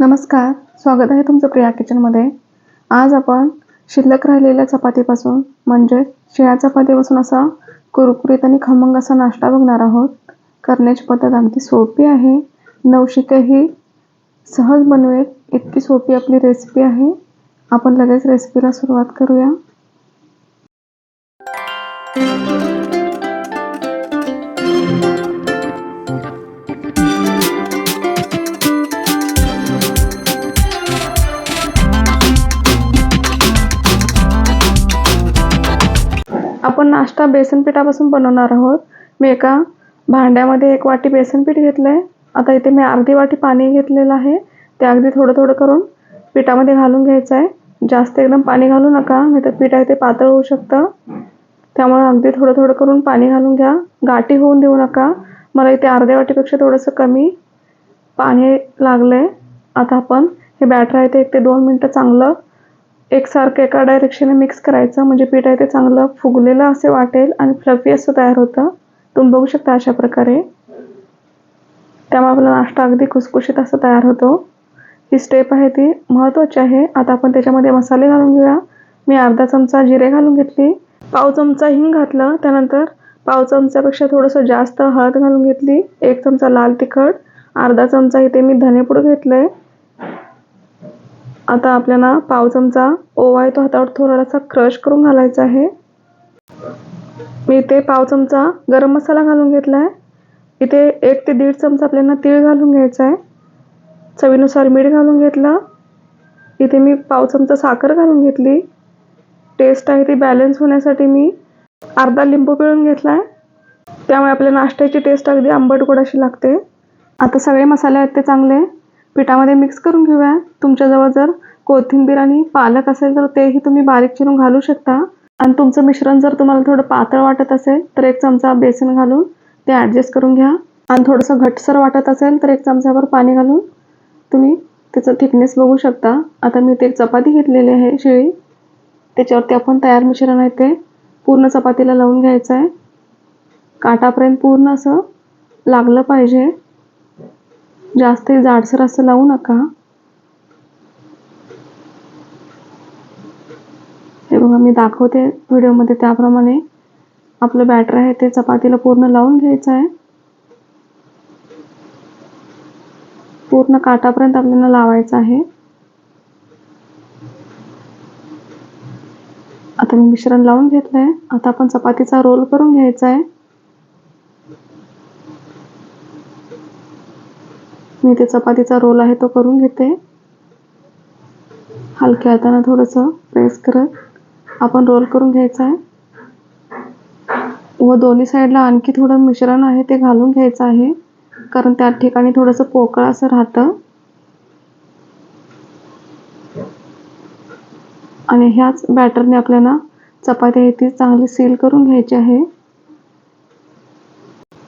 नमस्कार स्वागत आहे तुमचं प्रिया किचनमध्ये. आज आपण शिल्लक राहिलेल्या चपातीपासून म्हणजे शिळ्या चपातीपासून असा कुरकुरीत आणि खमंग असा नाश्ता बघणार आहोत. करण्याची पद्धत अगदी सोपी आहे. नवशिकही सहज बनवेल इतकी सोपी आपली रेसिपी आहे. आपण लगेच रेसिपीला सुरुवात करूया. नाश्ता बेसन पिठापासून बनवणार आहोत. मी एका भांड्यामध्ये एक वाटी बेसन पीठ घेतलं आहे आता इथे मी अर्धी वाटी पाणी घेतलेलं आहे. ते अगदी थोडं थोडं करून पिठामध्ये घालून घ्यायचं आहे जास्त एकदम पाणी घालू नका नाही तर पीठ आहे ते पातळ होऊ शकतं. त्यामुळे अगदी थोडं थोडं करून पाणी घालून घ्या. गाठी होऊन देऊ नका. मला इथे अर्ध्या वाटीपेक्षा थोडंसं कमी पाणी लागलं आहे आता आपण हे बॅटर आहे ते एक ते दोन मिनटं चांगलं एकसारखं एका डायरेक्शनने मिक्स करायचं. म्हणजे पीठ आहे ते चांगलं फुगलेलं असे वाटेल आणि फ्लफी असं तयार होतं. तुम्ही बघू शकता अशा प्रकारे. त्यामुळे आपला नाश्ता अगदी खुसखुशीत असं तयार होतो. ही स्टेप आहे ती महत्त्वाची आहे. आता आपण त्याच्यामध्ये मसाले घालून घेऊया. मी अर्धा चमचा जिरे घालून घेतली. पाव चमचा हिंग घातलं. त्यानंतर पाव चमच्यापेक्षा थोडंसं जास्त हळद घालून घेतली. एक चमचा लाल तिखट. अर्धा चमचा इथे मी धनेपूड घेतलं आहे आता आपल्याला पाव चमचा ओवा आहे तो हातावर थोडासा क्रश करून घालायचा आहे. मी इथे पाव चमचा गरम मसाला घालून घेतला आहे इथे एक ते दीड चमचा आपल्याला तीळ घालून घ्यायचा आहे. चवीनुसार मीठ घालून घेतलं. इथे मी पाव चमचा साखर घालून घेतली. टेस्ट आहे ती बॅलन्स होण्यासाठी मी अर्धा लिंबू पिळून घेतला आहे त्यामुळे आपल्या नाश्त्याची टेस्ट अगदी आंबट गोड अशी लागते. आता सगळे मसाले आहेत ते चांगले. पिठामध्ये मिक्स करून घेऊया. तुमच्याजवळ जर कोथिंबीर आणि पालक असेल तर तेही तुम्ही बारीक चिरून घालू शकता. आणि तुमचं मिश्रण जर तुम्हाला थोडं पातळ वाटत असेल तर एक चमचा बेसन घालून ते ॲडजस्ट करून घ्या. आणि थोडंसं घटसर वाटत असेल तर एक चमचाभर पाणी घालून तुम्ही त्याचं थिकनेस बघू शकता. आता मी ते एक चपाती घेतलेली आहे शिळी. त्याच्यावरती आपण तयार मिश्रण आहे ते पूर्ण चपातीला लावून घ्यायचं आहे. काटापर्यंत पूर्ण असं लागलं पाहिजे. जास्त जाडसर असं लावू नका. हे बघा मी दाखवते व्हिडिओमध्ये त्याप्रमाणे. आपलं बॅटर आहे ते चपातीला पूर्ण लावून घ्यायचं आहे. पूर्ण काटापर्यंत आपल्याला लावायचं आहे. आता मी मिश्रण लावून घेतलं आहे आता आपण चपातीचा रोल करून घ्यायचा आहे. मी ते चपातीचा रोल आहे तो करून घेते. हलक्या हाताने थोडंसं प्रेस करत आपण रोल करून घ्यायचा आहे. व दोन्ही साईडला आणखी थोडं मिश्रण आहे ते घालून घ्यायचं आहे. कारण त्या ठिकाणी थोडंसं पोकळ असं राहतं. आणि ह्याच बॅटरने आपल्याला चपाती आहे ती चांगली सील करून घ्यायची आहे.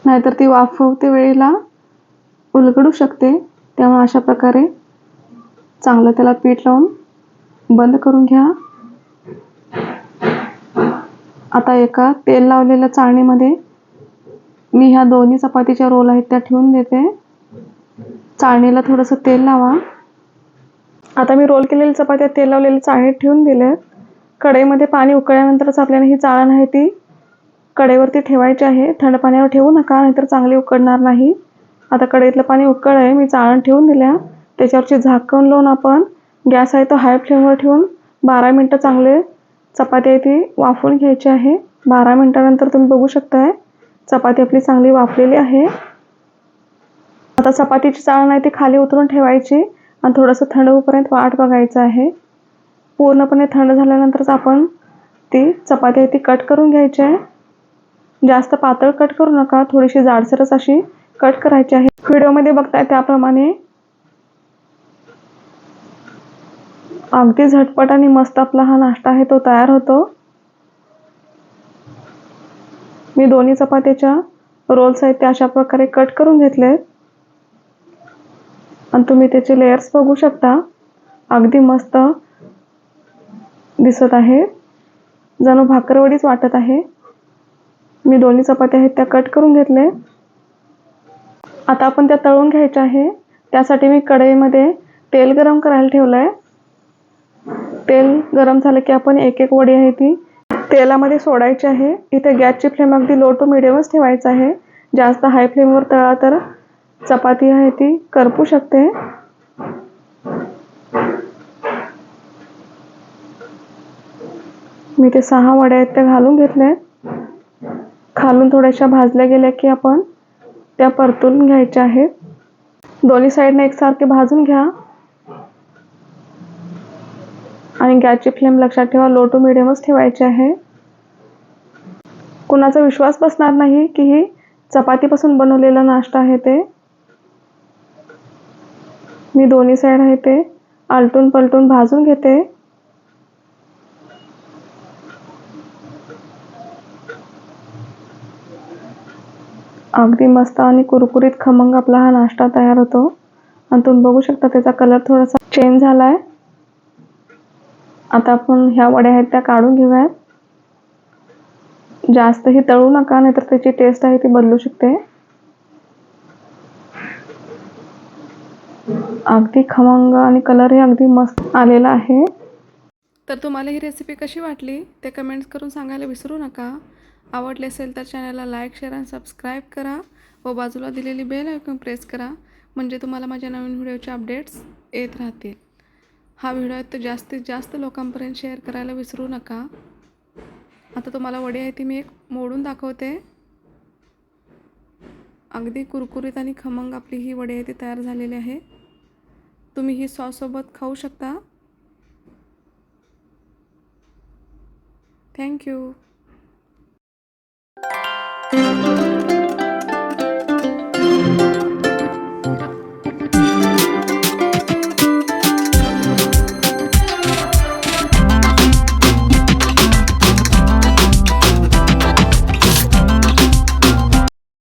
नाहीतर ती वाफवते वेळेला उलगडू शकते तेव्हा अशा प्रकारे चांगलं त्याला पीठ लावून बंद करून घ्या. आता एका तेल लावलेल्या चाळणीमध्ये मी ह्या दोन्ही चपातीच्या रोल आहेत त्या ठेवून देते. चाळणीला थोडंसं तेल लावा. आता मी रोल केलेल्या चपात्या तेल लावलेल्या चाळणीत ठेवून दिल्या. कढईमध्ये पाणी उकळल्यानंतरच आपल्याला ही चाळण आहे ती कढईवरती ठेवायची आहे. थंड पाण्यावर ठेवू नका नाहीतर चांगली उकडणार नाही. आता कढईतलं पाणी उकळ आहे मी चाळण ठेवून दिल्या. त्याच्यावरची झाकण लावून आपण गॅस आहे तो हाय फ्लेमवर ठेवून बारा मिनटं चांगले चपाती आहे ती वाफवून घ्यायची आहे. बारा मिनटानंतर तुम्ही बघू शकताय चपाती आपली चांगली वाफलेली आहे. आता चपातीची चाळण आहे ती खाली उतरून ठेवायची आणि थोडंसं थंड होईपर्यंत वाट बघायचं आहे. पूर्णपणे थंड झाल्यानंतरच आपण ती चपाती आहे ती कट करून घ्यायची आहे. जास्त पातळ कट करू नका थोडीशी जाडसरच अशी कट करायची आहे व्हिडिओमध्ये बघताय त्याप्रमाणे. अगदी झटपट आणि मस्त आपला हा नाश्ता आहे तो तयार होतो. मी दोन्ही चपात्याच्या रोल्स आहेत ते अशा प्रकारे कट करून घेतले आणि तुम्ही त्याचे लेयर्स बघू शकता. अगदी मस्त दिसत आहे. जणू भाकरवडीच वाटत आहे. मी दोन्ही चपात्या आहेत त्या कट करून घेतले आता आपण त्या तळून घ्यायच्या आहे. त्यासाठी मी कढईमध्ये तेल गरम करायला ठेवलं आहे तेल गरम झालं की आपण एक एक वडी आहे ती तेलामध्ये सोडायची आहे. इथे गॅसची फ्लेम अगदी लो टू मिडियमच ठेवायचं आहे. जास्त हाय फ्लेमवर तळा तर चपाती आहे ती करपू शकते. मी ते सहा वड्या आहेत त्या घालून घेतल्या. खालून थोड्याशा भाजल्या गेल्या की आपण त्या परतून घ्यायच्या आहेत. दोन्ही साईडने एकसारखे भाजून घ्या. आणि गॅसची फ्लेम लक्षात ठेवा लो टू मिडियमच ठेवायची आहे. कुणाचा विश्वास बसणार नाही की ही चपातीपासून बनवलेला नाश्ता आहे ते. मी दोन्ही साईड आहे ते आलटून पलटून भाजून घेते. अगदी मस्त आणि कुरकुरीत खमंग आपला हा नाश्ता तयार होतो. आणि तुम्ही बघू शकता त्याचा कलर थोडासा चेंज झाला आहे आता आपण ह्या वड्या आहेत त्या काढून घेऊयात. जास्तही तळू नका नाहीतर त्याची टेस्ट आहे ती बदलू शकते. अगदी खमंग आणि कलरही अगदी मस्त आलेला आहे. तर तुम्हाला ही रेसिपी कशी वाटली? ते कमेंट्स करून सांगायला विसरू नका. आवडले असेल तर चॅनलला लाईक शेअर आणि सबस्क्राईब करा व बाजूला दिलेली बेल ऐकून प्रेस करा म्हणजे तुम्हाला माझ्या नवीन व्हिडिओचे अपडेट्स येत राहतील. हा व्हिडिओ तर जास्तीत जास्त लोकांपर्यंत शेअर करायला विसरू नका. आता तुम्हाला वडी आहे ती मी एक मोडून दाखवते. अगदी कुरकुरीत आणि खमंग आपली ही वडी आहे ती तयार झालेली आहे. तुम्ही ही सॉससोबत खाऊ शकता. Thank you thank you